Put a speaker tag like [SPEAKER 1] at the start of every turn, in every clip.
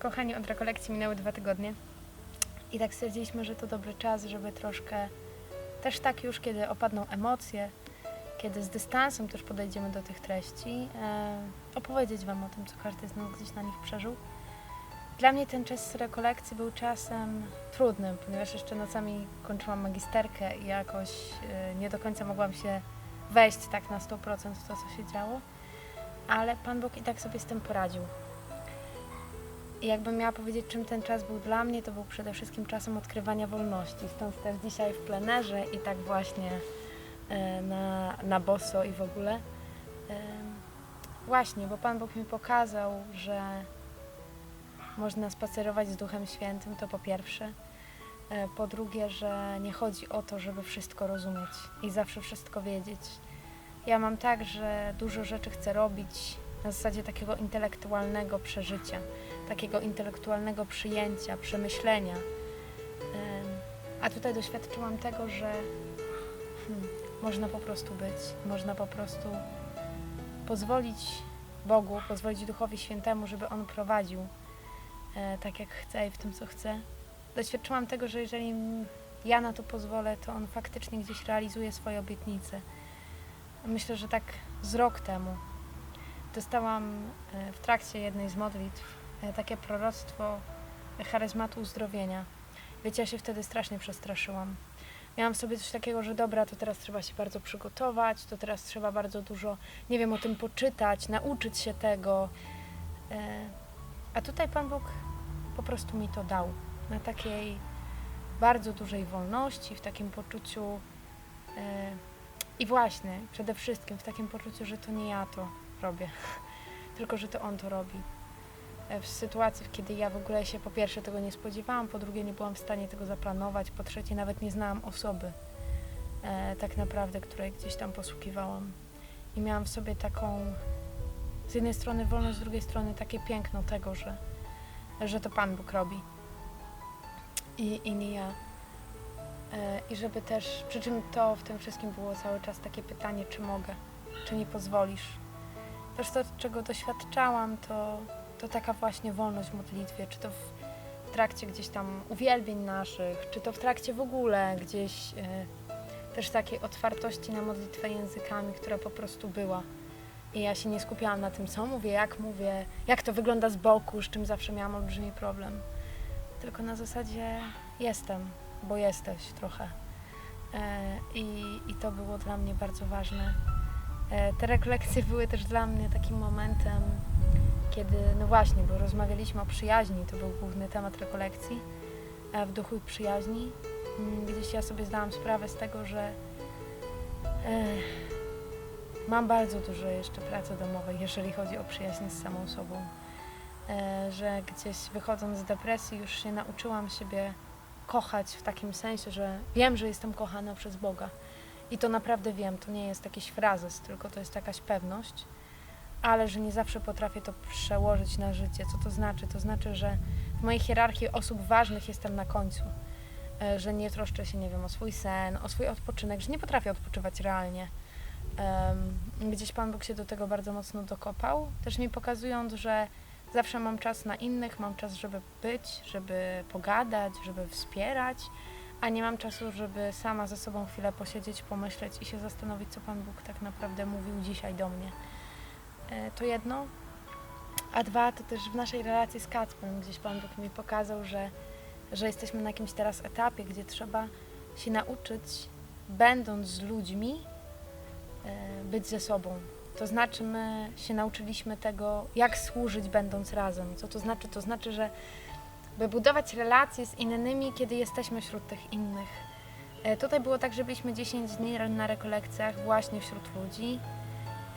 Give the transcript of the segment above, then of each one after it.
[SPEAKER 1] Kochani, od rekolekcji minęły dwa tygodnie i tak stwierdziliśmy, że to dobry czas, żeby troszkę też tak już, kiedy opadną emocje, kiedy z dystansem też podejdziemy do tych treści, e, opowiedzieć Wam o tym, co każdy z nas gdzieś na nich przeżył. Dla mnie ten czas rekolekcji był czasem trudnym, ponieważ jeszcze nocami kończyłam magisterkę i jakoś e, nie do końca mogłam się wejść tak na 100% w to, co się działo, ale Pan Bóg i tak sobie z tym poradził. Jakbym miała powiedzieć, czym ten czas był dla mnie, to był przede wszystkim czasem odkrywania wolności. Stąd też dzisiaj w plenerze i tak właśnie e, na, na boso i w ogóle. Em, Właśnie, bo Pan Bóg mi pokazał, że można spacerować z Duchem Świętym, to po pierwsze. E, Po drugie, że nie chodzi o to, żeby wszystko rozumieć i zawsze wszystko wiedzieć. Ja mam tak, że dużo rzeczy chcę robić na zasadzie takiego intelektualnego przeżycia, takiego intelektualnego przyjęcia, przemyślenia. Em, A tutaj doświadczyłam tego, że hmm, można po prostu być, można po prostu pozwolić Bogu, pozwolić Duchowi Świętemu, żeby On prowadził e, tak, jak chce i w tym, co chce. Doświadczyłam tego, że jeżeli ja na to pozwolę, to On faktycznie gdzieś realizuje swoje obietnice. Myślę, że tak z rok temu dostałam e, w trakcie jednej z modlitw e, takie proroctwo charyzmatu uzdrowienia. Wiecie, ja się wtedy strasznie przestraszyłam. Miałam sobie coś takiego, że dobra, to teraz trzeba się bardzo przygotować, to teraz trzeba bardzo dużo, nie wiem, o tym poczytać, nauczyć się tego. E, A tutaj Pan Bóg po prostu mi to dał. Na takiej bardzo dużej wolności, w takim poczuciu e, i właśnie, przede wszystkim w takim poczuciu, że to nie ja to robię, tylko że to On to robi. E, W sytuacji, kiedy ja w ogóle się po pierwsze tego nie spodziewałam, po drugie nie byłam w stanie tego zaplanować, po trzecie nawet nie znałam osoby e, tak naprawdę, której gdzieś tam posługiwałam. I miałam w sobie taką z jednej strony wolność, z drugiej strony takie piękno tego, że, że to Pan Bóg robi i, i nie ja. E, I żeby też, przy czym to w tym wszystkim było cały czas takie pytanie, czy mogę, czy mi pozwolisz. Też to, czego doświadczałam, to, to taka właśnie wolność w modlitwie, czy to w trakcie gdzieś tam uwielbień naszych, czy to w trakcie w ogóle gdzieś e, też takiej otwartości na modlitwę językami, która po prostu była. I ja się nie skupiałam na tym, co mówię, jak mówię, jak to wygląda z boku, z czym zawsze miałam olbrzymi problem. Tylko na zasadzie jestem, bo jesteś trochę. E, I, I to było dla mnie bardzo ważne. E, Te rekolekcje były też dla mnie takim momentem, kiedy, no właśnie, bo rozmawialiśmy o przyjaźni, to był główny temat rekolekcji, e, w duchu i przyjaźni. Mm, Gdzieś ja sobie zdałam sprawę z tego, że e, mam bardzo dużo jeszcze pracy domowej, jeżeli chodzi o przyjaźń z samą sobą. Że gdzieś wychodząc z depresji już się nauczyłam siebie kochać w takim sensie, że wiem, że jestem kochana przez Boga. I to naprawdę wiem, to nie jest jakiś frazes, tylko to jest jakaś pewność, ale że nie zawsze potrafię to przełożyć na życie. Co to znaczy? To znaczy, że w mojej hierarchii osób ważnych jestem na końcu. E, Że nie troszczę się, nie wiem, o swój sen, o swój odpoczynek, że nie potrafię odpoczywać realnie. Gdzieś Pan Bóg się do tego bardzo mocno dokopał, też mi pokazując, że zawsze mam czas na innych, mam czas, żeby być, żeby pogadać, żeby wspierać, a nie mam czasu, żeby sama ze sobą chwilę posiedzieć, pomyśleć i się zastanowić, co Pan Bóg tak naprawdę mówił dzisiaj do mnie. E, To jedno. A dwa, to też w naszej relacji z Kacprem gdzieś Pan Bóg mi pokazał, że, że jesteśmy na jakimś teraz etapie, gdzie trzeba się nauczyć, będąc z ludźmi, e, być ze sobą. To znaczy, my się nauczyliśmy tego, jak służyć, będąc razem. Co to znaczy? To znaczy, że by budować relacje z innymi, kiedy jesteśmy wśród tych innych. E, Tutaj było tak, że byliśmy 10 dni na rekolekcjach właśnie wśród ludzi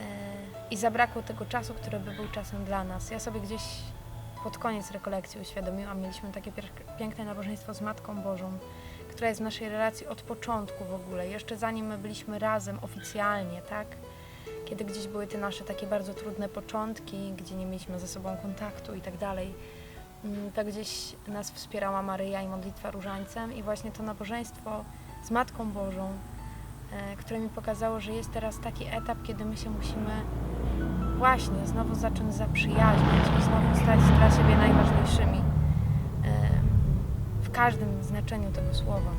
[SPEAKER 1] e, i zabrakło tego czasu, który by był czasem dla nas. Ja sobie gdzieś pod koniec rekolekcji uświadomiłam, mieliśmy takie piękne nabożeństwo z Matką Bożą, która jest w naszej relacji od początku w ogóle, jeszcze zanim my byliśmy razem oficjalnie, tak? Kiedy gdzieś były te nasze takie bardzo trudne początki, gdzie nie mieliśmy ze sobą kontaktu i tak dalej, to gdzieś nas wspierała Maryja i modlitwa różańcem i właśnie to nabożeństwo z Matką Bożą, e, które mi pokazało, że jest teraz taki etap, kiedy my się musimy właśnie znowu zacząć zaprzyjaźniać i znowu stać dla siebie najważniejszymi em, w każdym znaczeniu tego słowa.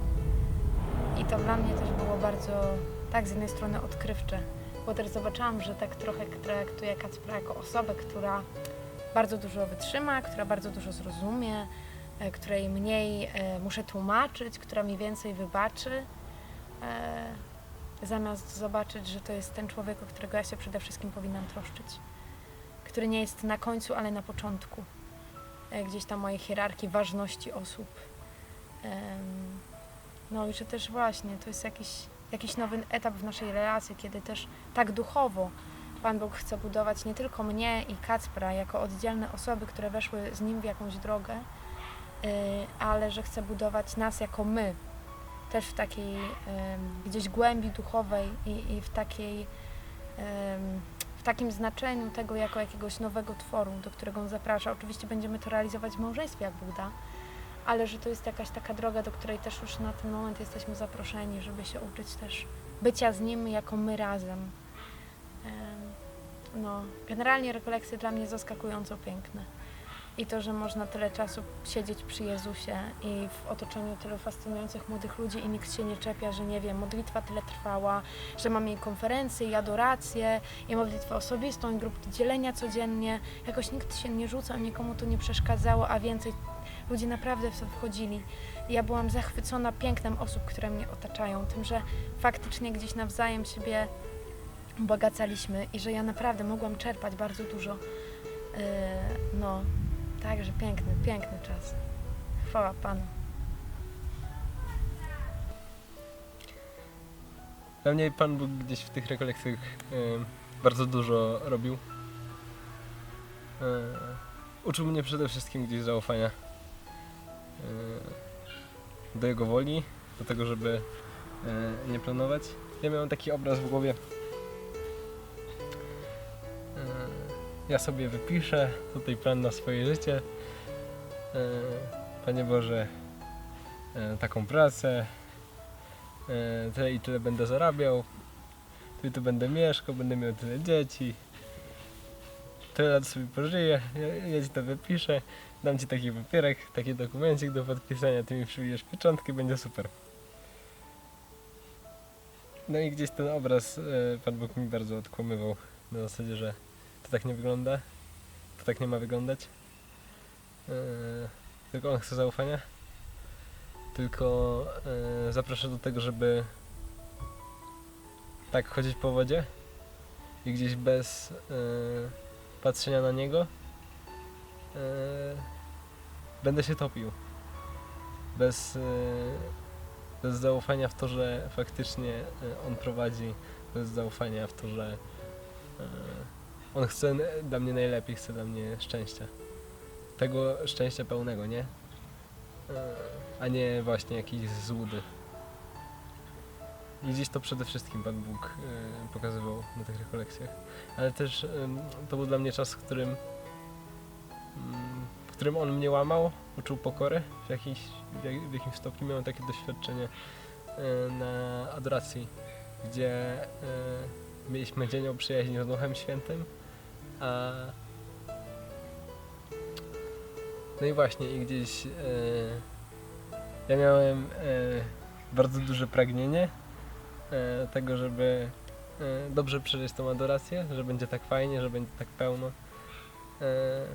[SPEAKER 1] I to dla mnie też było bardzo, tak z jednej strony odkrywcze, bo też zobaczyłam, że tak trochę traktuję Kacpra jako osobę, która bardzo dużo wytrzyma, która bardzo dużo zrozumie, e, której mniej e, muszę tłumaczyć, która mi więcej wybaczy, e, zamiast zobaczyć, że to jest ten człowiek, o którego ja się przede wszystkim powinnam troszczyć, który nie jest na końcu, ale na początku gdzieś tam mojej hierarchii ważności osób. No i że też właśnie to jest jakiś, jakiś nowy etap w naszej relacji, kiedy też tak duchowo Pan Bóg chce budować nie tylko mnie i Kacpra jako oddzielne osoby, które weszły z Nim w jakąś drogę, y, ale że chce budować nas jako my, też w takiej gdzieś głębi duchowej i, w takiej w takim znaczeniu tego jako jakiegoś nowego tworu, do którego on zaprasza. Oczywiście będziemy to realizować w małżeństwie, jak Bóg da, ale że to jest jakaś taka droga, do której też już na ten moment jesteśmy zaproszeni, żeby się uczyć też bycia z Nim jako my razem. No, generalnie rekolekcje dla mnie zaskakująco piękne. I to, że można tyle czasu siedzieć przy Jezusie i w otoczeniu tylu fascynujących młodych ludzi i nikt się nie czepia, że nie wiem, modlitwa tyle trwała, że mamy i konferencje, i adoracje, i modlitwę osobistą, i grupy dzielenia codziennie. Jakoś nikt się nie rzucał, nikomu to nie przeszkadzało, a więcej ludzie naprawdę w to wchodzili. Ja byłam zachwycona pięknem osób, które mnie otaczają, tym, że faktycznie gdzieś nawzajem siebie ubogacaliśmy i że ja naprawdę mogłam czerpać bardzo dużo. Yy, no, także piękny, piękny czas. Chwała Panu.
[SPEAKER 2] Dla mnie Pan Bóg gdzieś w tych rekolekcjach e, bardzo dużo robił. E, uczył mnie przede wszystkim gdzieś zaufania e, do Jego woli, do tego, żeby e, nie planować. Ja miałem taki obraz w głowie. Ja sobie wypiszę tutaj plan na swoje życie. E, Panie Boże, e, taką pracę, e, tyle i tyle będę zarabiał, tu i tu będę mieszkał, będę miał tyle dzieci, tyle lat sobie pożyję, ja, ci to wypiszę, dam ci taki papierek, taki dokumencik do podpisania, ty mi przybijesz pieczątkę, będzie super. No i gdzieś ten obraz Pan Bóg mi bardzo odkłamywał, na zasadzie, że tak nie wygląda, to tak nie ma wyglądać, e, tylko On chce zaufania? Tylko e, zaprasza do tego, żeby tak chodzić po wodzie? I gdzieś bez e, patrzenia na niego? E, będę się topił. Bez, e, bez zaufania w to, że faktycznie e, on prowadzi, bez zaufania w to, że e, on chce dla mnie najlepiej, chce dla mnie szczęścia. Tego szczęścia pełnego, nie? E, a nie właśnie jakieś złudy. I gdzieś to przede wszystkim Pan Bóg e, pokazywał na tych rekolekcjach. Ale też to był dla mnie czas, w którym, mm, w którym On mnie łamał, uczył pokory. W, jakiś, w, jak, w jakimś stopniu miałem takie doświadczenie e, na adoracji, gdzie mieliśmy dzień o przyjaźni z Duchem Świętym, no i właśnie, i gdzieś e, ja miałem e, bardzo duże pragnienie e, tego, żeby e, dobrze przeżyć tą adorację, że będzie tak fajnie, że będzie tak pełno. E,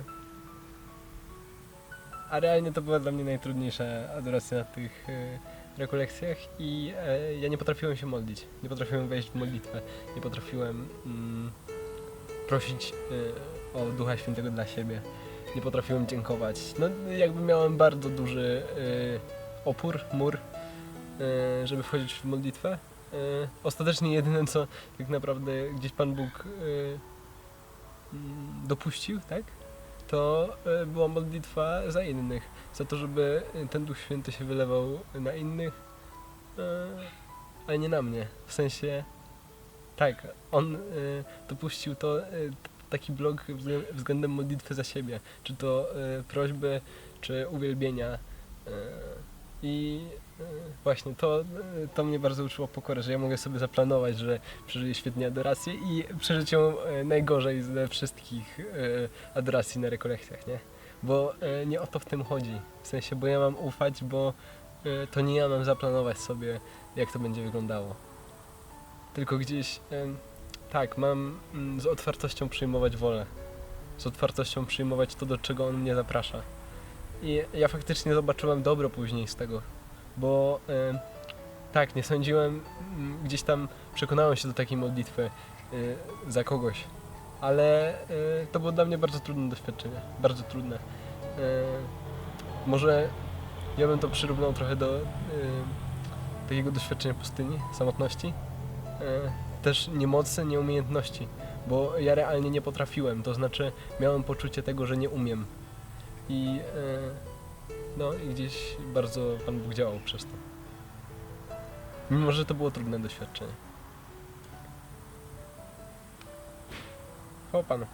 [SPEAKER 2] a realnie to była dla mnie najtrudniejsza adoracja na tych e, rekolekcjach i e, ja nie potrafiłem się modlić, nie potrafiłem wejść w modlitwę, nie potrafiłem mm, prosić e, o Ducha Świętego dla siebie nie potrafiłem dziękować. No jakby miałem bardzo duży y, opór, mur, y, żeby wchodzić w modlitwę. Y, ostatecznie jedyne co tak naprawdę gdzieś Pan Bóg y, mm, dopuścił, tak? To y, była modlitwa za innych, za to, żeby ten Duch Święty się wylewał na innych, y, ale nie na mnie. W sensie, tak, On y, dopuścił to, y, taki wzglę- względem modlitwy za siebie, czy to y, prośby, czy uwielbienia. Y, I Właśnie, to, e, to mnie bardzo uczyło pokory, że ja mogę sobie zaplanować, że przeżyję świetnie adorację i przeżyć ją e, najgorzej ze wszystkich e, adoracji na rekolekcjach, nie? Bo e, nie o to w tym chodzi. W sensie, bo ja mam ufać, bo e, to nie ja mam zaplanować sobie, jak to będzie wyglądało. Tylko gdzieś, tak, mam mm, z otwartością przyjmować wolę. Z otwartością przyjmować to, do czego on mnie zaprasza. I ja faktycznie zobaczyłem dobro później z tego, bo tak, nie sądziłem, mm, gdzieś tam przekonałem się do takiej modlitwy y, za kogoś, ale y, to było dla mnie bardzo trudne doświadczenie, bardzo trudne. Y, może ja bym to przyrównał trochę do takiego doświadczenia pustyni, samotności, też niemocy, nieumiejętności, bo ja realnie nie potrafiłem, to znaczy miałem poczucie tego, że nie umiem i y, no i gdzieś bardzo Pan Bóg działał przez to. Mimo, że to było trudne doświadczenie. Chwała Panu.